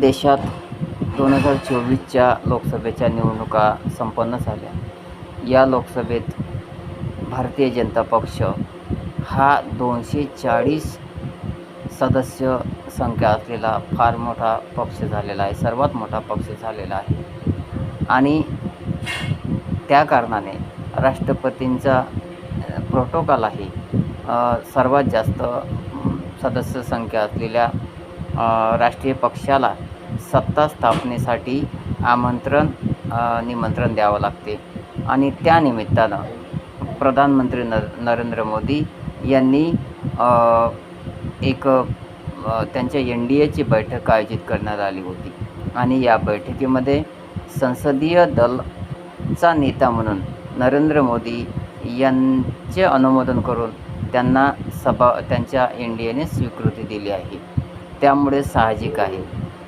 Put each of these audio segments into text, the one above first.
देशात दोन हजार चोवीसच्या लोकसभेच्या निवडणुका संपन्न झाल्या. या लोकसभेत भारतीय जनता पक्ष हा दोनशे चाळीस सदस्य संख्या असलेला फार मोठा पक्ष झालेला आहे सर्वात मोठा पक्ष झालेला आहे. आणि त्या कारणाने राष्ट्रपतींचा प्रोटोकॉल आहे. सर्वात जास्त सदस्य संख्या असलेल्या राष्ट्रीय पक्षाला सत्ता स्थापनेसाठी आमंत्रण निमंत्रण द्यावं लागते. आणि त्यानिमित्तानं प्रधानमंत्री नर नरेंद्र मोदी यांनी एक त्यांच्या एन डी एची बैठक आयोजित करण्यात आली होती. आणि या बैठकीमध्ये संसदीय दलचा नेता म्हणून नरेंद्र मोदी यांचे अनुमोदन करून त्यांना सभा त्यांच्या एन डी एने स्वीकृती दिली आहे. त्यामुळे साहजिक आहे.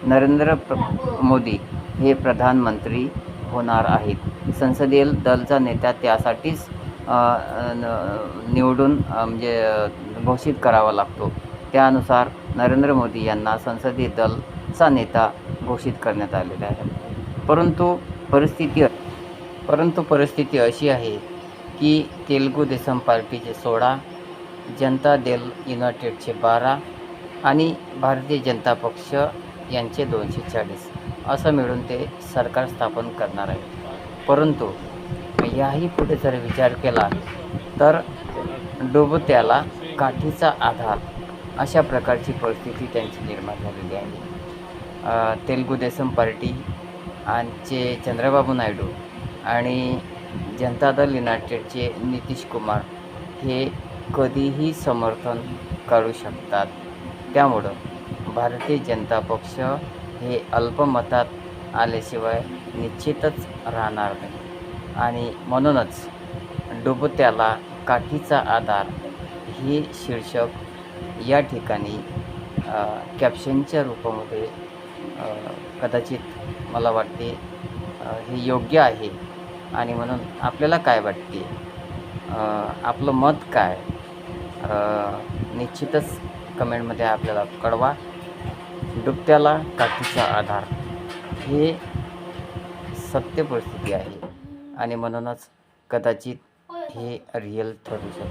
नरेंद्र प्र मोदी हे प्रधानमंत्री होणार आहेत. संसदीय दलचा नेता त्यासाठीच न- निवडून म्हणजे घोषित करावा लागतो. त्यानुसार नरेंद्र मोदी यांना संसदीय दलचा नेता घोषित करण्यात आलेला आहे. परंतु परिस्थिती परंतु परिस्थिती अशी आहे की तेलुगू देसम पार्टीचे सोळा जनता दल युनायटेडचे बारा आणि भारतीय जनता पक्ष यांचे दोनशे चाळीस. असं मिळून ते सरकार स्थापन करणार आहे. परंतु याही पुढे जर विचार केला तर डोबत्याला काठीचा आधार अशा प्रकारची परिस्थिती त्यांची निर्माण झालेली आहे. तेलगू तेलुगू देसम पार्टी आणि चंद्रबाबू नायडू आणि जनता दल युनायटेडचे नितीश कुमार हे कधीही समर्थन करू शकतात. त्यामुळं भारतीय जनता पक्ष हे अल्पमतात आल्याशिवाय निश्चितच राहणार नाही. आणि म्हणूनच डुबत्याला काठीचा आधार हे शीर्षक या ठिकाणी कॅप्शनच्या रूपामध्ये कदाचित मला वाटते हे योग्य आहे? आणि म्हणून आपल्याला काय वाटते? आपलं मत काय? निश्चितच कमेंटमध्ये आपल्याला कळवा. डुबत्याला काठीचा आधार. हे सत्य परिस्थिती आहे. आणि म्हणूनच कदाचित हे रिअल ठरू शकते